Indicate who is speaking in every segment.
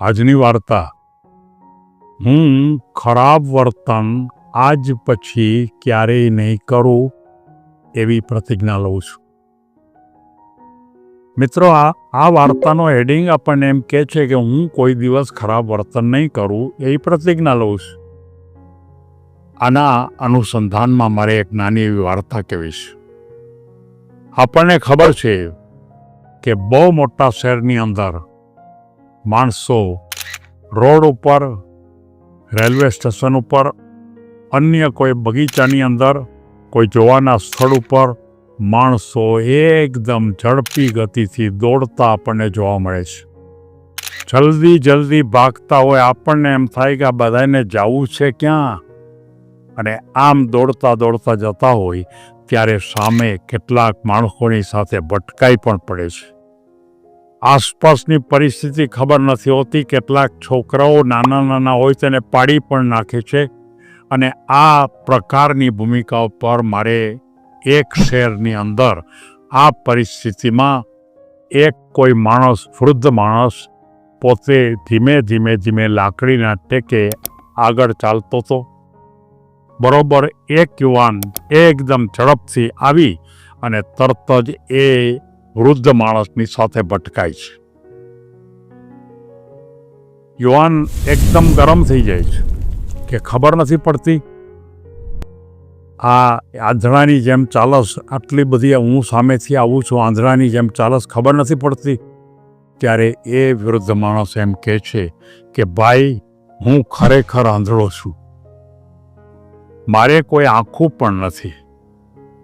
Speaker 1: આજની વાર્તા. હું ખરાબ વર્તન આજ પછી ક્યારેય નહીં કરું એવી પ્રતિજ્ઞા લઉં છું. મિત્રો, આ આ વાર્તાનો હેડિંગ આપણને એમ કહે છે કે હું કોઈ દિવસ ખરાબ વર્તન નહીં કરું એવી પ્રતિજ્ઞા લઉં છું. આના અનુસંધાનમાં મારે એક નાની એવી વાર્તા કહેવી છે. આપણને ખબર છે કે બહુ મોટા શહેરની અંદર માણસો રોડ ઉપર, રેલવે સ્ટેશન ઉપર, અન્ય કોઈ બગીચાની અંદર, કોઈ જોવાના સ્થળ ઉપર માણસો એકદમ ઝડપી ગતિથી દોડતા આપણને જોવા મળે છે. જલ્દી જલ્દી ભાગતા હોય આપણને એમ થાય કે આ બધાને જવું છે ક્યાં? અને આમ દોડતા દોડતા જતા હોય, ત્યારે સામે કેટલાક માણસોની સાથે ભટકાઈ પણ પડે છે. આસપાસની પરિસ્થિતિ ખબર નથી હોતી. કેટલાક છોકરાઓ નાના નાના હોય તેને પાડી પણ નાખે છે. અને આ પ્રકારની ભૂમિકાઓ પર મારે એક શહેરની અંદર આ પરિસ્થિતિમાં એક કોઈ માણસ, વૃદ્ધ માણસ પોતે ધીમે ધીમે ધીમે લાકડીના ટેકે આગળ ચાલતો હતો. બરોબર એક યુવાન એકદમ ઝડપથી આવી અને તરત જ એ વૃદ્ધ માણસની સાથે ભટકાય છે. યુવાન એકદમ ગરમ થઈ જાય છે કે ખબર નથી પડતી. આ આંધળાની જેમ ચાલસ આટલી બધી હું સામેથી આવું છું, આંધળાની જેમ ચાલસ ખબર નથી પડતી. ત્યારે એ વૃદ્ધ માણસ એમ કહે છે કે, ભાઈ, હું ખરેખર આંધળો છું. મારે કોઈ આંખું પણ નથી.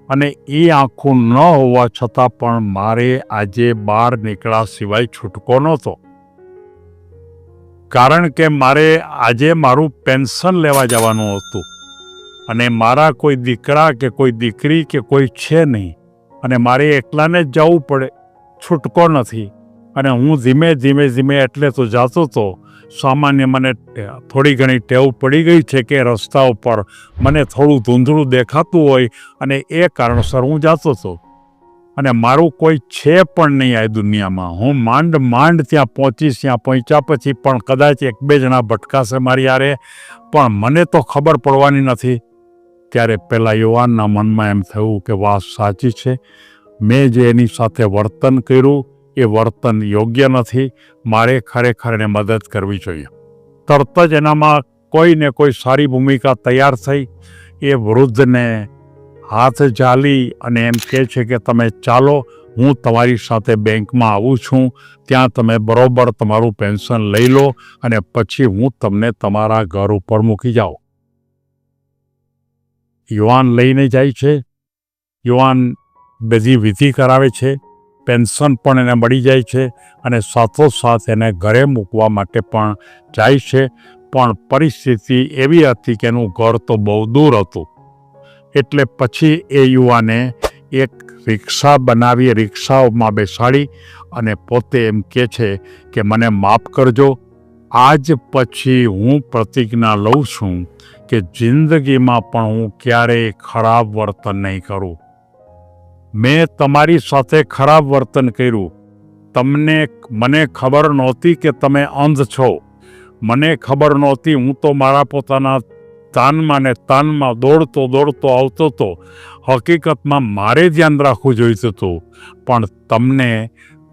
Speaker 1: અને એ આંખું ન હોવા છતાં પણ મારે આજે બહાર નીકળ્યા સિવાય છૂટકો નહોતો. કારણ કે મારે આજે મારું પેન્શન લેવા જવાનું હતું અને મારા કોઈ દીકરા કે કોઈ દીકરી કે કોઈ છે નહીં અને મારે એકલાને જ જવું પડે. છૂટકો નથી. અને હું ધીમે ધીમે ધીમે એટલે તો જાતો હતો સામાન્ય મને થોડી ઘણી ટેવ પડી ગઈ છે કે રસ્તા ઉપર મને થોડું ધૂંધળું દેખાતું હોય અને એ કારણસર હું જાતો હતો અને મારું કોઈ છે પણ નહીં આ દુનિયામાં. હું માંડ માંડ ત્યાં પહોંચીશ, ત્યાં પહોંચ્યા પછી પણ કદાચ એક બે જણા ભટકાશે મારી યારે પણ મને તો ખબર પડવાની નથી. ત્યારે પેલા યુવાનના મનમાં એમ થયું કે વાત સાચી છે. મેં જે એની સાથે વર્તન કર્યું એ વર્તન યોગ્ય નથી, મારે ખરેખર એને મદદ કરવી જોઈએ. તરત જ એનામાં કોઈ ને કોઈ સારી ભૂમિકા તૈયાર થઈ, એ વૃદ્ધને હાથ ઝાલી અને એમ કહે છે કે, તમે ચાલો, હું તમારી સાથે બેંકમાં આવું છું, ત્યાં તમે બરોબર તમારું પેન્શન લઈ લો અને પછી હું તમને તમારા ઘર ઉપર મૂકી જાઉં. યુવાન લઈને જાય છે. યુવાન બધી વિધિ કરાવે છે. પેન્શન પણ એને મળી જાય છે અને સાથોસાથ એને ઘરે મૂકવા માટે પણ જાય છે. પણ પરિસ્થિતિ એવી હતી કે એનું ઘર તો બહુ દૂર હતું. એટલે પછી એ યુવાને એક રિક્ષા બનાવી, રિક્ષાઓમાં બેસાડી અને પોતે એમ કહે છે કે મને માફ કરજો. આજ પછી હું પ્રતિજ્ઞા લઉં છું કે જિંદગીમાં પણ હું ક્યારેય ખરાબ વર્તન નહીં કરું. મેં તમારી સાથે ખરાબ વર્તન કર્યું. તમને મને ખબર નહોતી કે તમે અંધ છો. મને ખબર નહોતી, હું તો મારા પોતાના તાનમાં ને તાનમાં દોડતો દોડતો આવતો હતો. હકીકતમાં મારે ધ્યાન રાખવું જોઈતું હતું. પણ તમને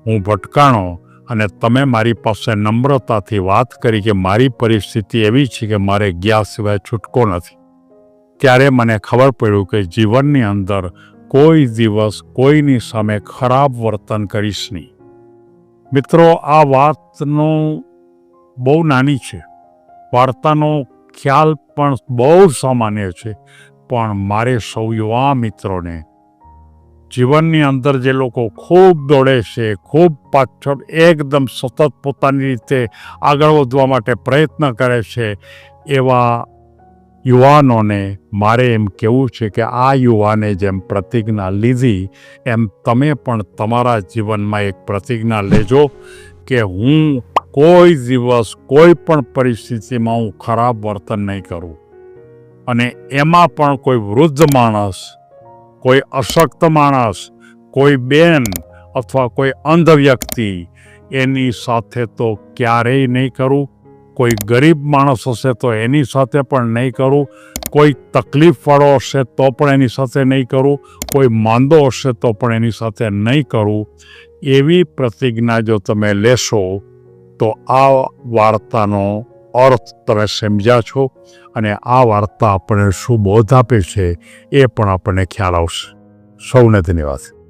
Speaker 1: હું ભટકાણો અને તમે મારી પાસે નમ્રતાથી વાત કરી કે મારી પરિસ્થિતિ એવી છે કે મારે ગયા સિવાય છૂટકો નથી. ત્યારે મને ખબર પડ્યું કે જીવનની અંદર કોઈ દિવસ કોઈની સામે ખરાબ વર્તન કરીશ નહીં. મિત્રો, આ વાતનો બહુ નાની છે. વાર્તાનો ખ્યાલ પણ બહુ સામાન્ય છે. પણ મારે સૌ યુવા મિત્રોને, જીવનની અંદર જે લોકો ખૂબ દોડે છે, ખૂબ પાછળ એકદમ સતત પોતાની રીતે આગળ વધવા માટે પ્રયત્ન કરે છે, એવા યુવાનોને મારે એમ કહેવું છે કે આ યુવાને જેમ પ્રતિજ્ઞા લીધી, એમ તમે પણ તમારા જીવનમાં એક પ્રતિજ્ઞા લેજો કે હું કોઈ દિવસ કોઈ પણ પરિસ્થિતિમાં હું ખરાબ વર્તન નહીં કરું. અને એમાં પણ કોઈ વૃદ્ધ માણસ, કોઈ અશક્ત માણસ, કોઈ બેન અથવા કોઈ અંધ વ્યક્તિ એની સાથે તો ક્યારેય નહીં કરું. કોઈ ગરીબ માણસ હશે તો એની સાથે પણ નહીં કરું. કોઈ તકલીફવાળો હશે તો પણ એની સાથે નહીં કરું. કોઈ માંદો હશે તો પણ એની સાથે નહીં કરું. એવી પ્રતિજ્ઞા જો તમે લેશો, તો આ વાર્તાનો અર્થ તમે સમજ્યા છો અને આ વાર્તા આપણને શું બોધ આપે છે, એ પણ આપણને ખ્યાલ આવશે. સૌને ધન્યવાદ.